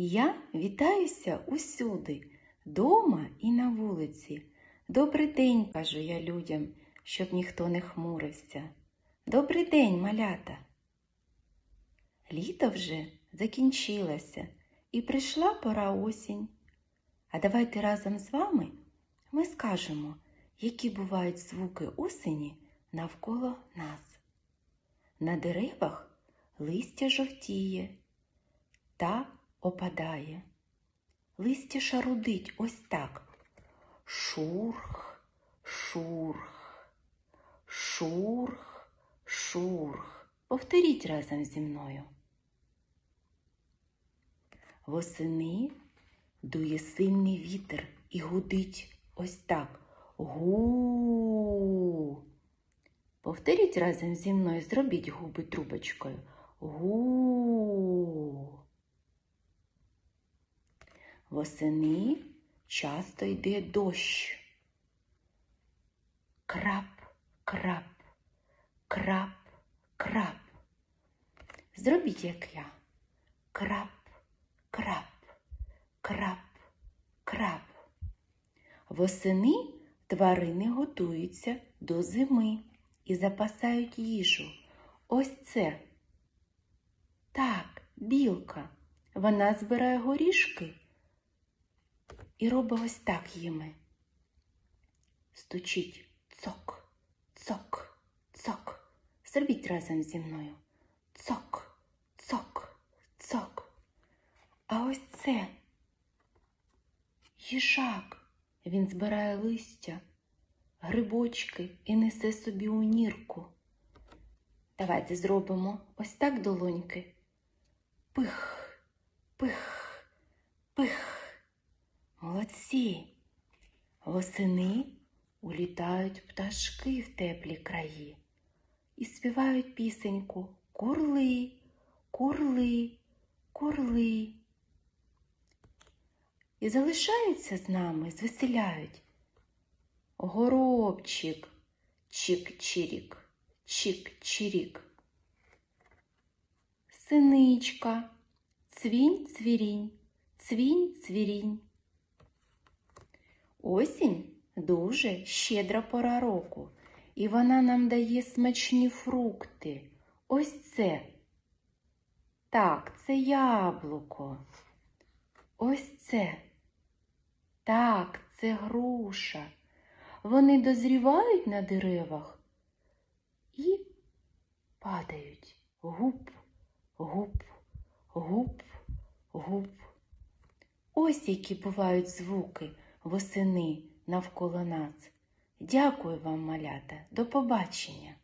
Я вітаюся усюди, дома і на вулиці. Добрий день, кажу я людям, щоб ніхто не хмурився. Добрий день, малята. Літо вже закінчилося і прийшла пора осінь. А давайте разом з вами ми скажемо, які бувають звуки осені навколо нас. На деревах листя жовтіє та опадає. Листя шарудить ось так. Шурх, шурх, шурх, шурх. Повторіть разом зі мною. Восени дує сильний вітер і гудить ось так. Гу. Повторіть разом зі мною, зробіть губи трубочкою. Гу. Восени часто йде дощ. Крап, крап, крап, крап. Зробіть, як я. Крап, крап, крап, крап. Восени тварини готуються до зими і запасають їжу. Ось це. Так, білка. Вона збирає горішки і робить ось так їми. Стучить цок, цок, цок. Зробіть разом зі мною. Цок, цок, цок. А ось це їжак. Він збирає листя, грибочки і несе собі у нірку. Давайте зробимо ось так долоньки. Пих, пих, пих. Молодці. Восени улітають пташки в теплі краї і співають пісеньку Курли, курли, курли. І залишаються з нами, звеселяють. Горобчик, чик-чирік, чик-чирік. Синичка, цвінь-цвірінь, цвінь-цвірінь. Осінь дуже щедра пора року, і вона нам дає смачні фрукти. Ось це. Так, це яблуко. Ось це. Так, це груша. Вони дозрівають на деревах і падають. Гуп, гуп, гуп, гуп. Ось які бувають звуки восени навколо нас. Дякую вам, малята, до побачення!